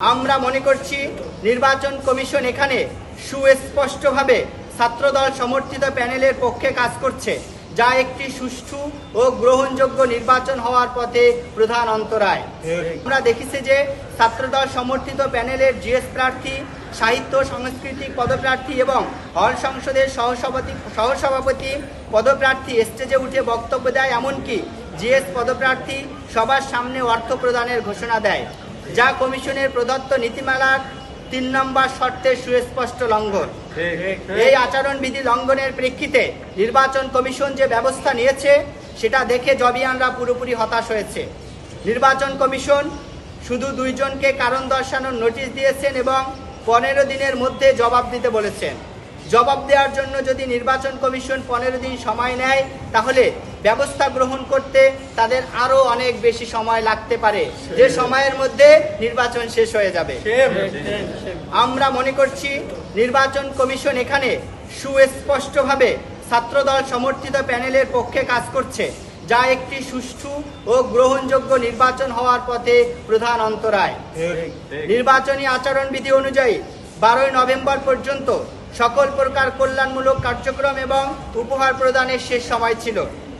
আমরা মনে করছি নির্বাচন কমিশন এখানে সুস্পষ্টভাবে ছাত্রদল সমর্থিত প্যানেলের পক্ষে কাজ করছে, যা একটি সুষ্ঠু ও গ্রহণযোগ্য নির্বাচন হওয়ার পথে প্রধান অন্তরায়। আমরা দেখেছি যে ছাত্রদল সমর্থিত প্যানেলের জিএস প্রার্থী, সাহিত্য, সাংস্কৃতিক পদপ্রার্থী এবং হল সংসদের সহসভাপতি সহসভাপতি পদপ্রার্থী স্টেজে উঠে বক্তব্য দেয়, এমনকি জিএস পদপ্রার্থী সবার সামনে অর্থ প্রদানের ঘোষণা দেয়। যা কমিশনের প্রদত্ত নীতিমালার তিন নম্বর শর্তের সুস্পষ্ট লঙ্ঘন। এই আচরণবিধি লঙ্ঘনের প্রেক্ষিতে নির্বাচন কমিশন যে ব্যবস্থা নিয়েছে সেটা দেখে জবিয়ানরা পুরোপুরি হতাশ হয়েছে। নির্বাচন কমিশন শুধু দুইজনকে কারণ দর্শানোর নোটিশ দিয়েছেন এবং পনেরো দিনের মধ্যে জবাব দিতে বলেছেন। জবাব দেওয়ার জন্য যদি নির্বাচন কমিশন পনেরো দিন সময় নেয় তাহলে ব্যবস্থা গ্রহণ করতে তাদের আরও অনেক বেশি সময় লাগতে পারে। যে সময়ের মধ্যে নির্বাচন শেষ হয়ে যাবে। আমরা মনে করছি নির্বাচন কমিশন এখানে সুস্পষ্টভাবে ছাত্রদল সমর্থিত প্যানেলের পক্ষে কাজ করছে যা একটি সুষ্ঠু ও গ্রহণযোগ্য নির্বাচন হওয়ার পথে প্রধান অন্তরায়। নির্বাচনী আচরণবিধি অনুযায়ী বারোই নভেম্বর পর্যন্ত সকল প্রকার কল্যাণমূলক কার্যক্রম এবং উপহার প্রদানের শেষ সময় ছিল।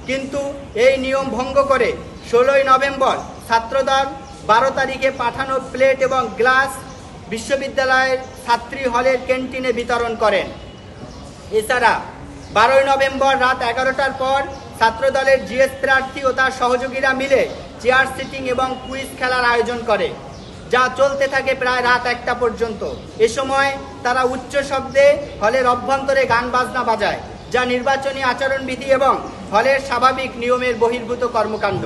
কিন্তু এই নিয়ম ভঙ্গ করে ষোলোই নভেম্বর ছাত্রদল বারো তারিখে পাঠানো প্লেট এবং গ্লাস বিশ্ববিদ্যালয়ের ছাত্রী হলের ক্যান্টিনে বিতরণ করেন। এছাড়া বারোই নভেম্বর রাত এগারোটার পর ছাত্রদলের জিএস প্রার্থী ও তার সহযোগীরা মিলে চেয়ার সিটিং এবং কুইজ খেলার আয়োজন করে। যা চলতে থাকে প্রায় রাত একটা পর্যন্ত। এ সময় তারা উচ্চ শব্দে হলের অভ্যন্তরে গান বাজনা বাজায়, যা নির্বাচনী আচরণবিধি এবং হলের স্বাভাবিক নিয়মের বহির্ভূত কর্মকাণ্ড।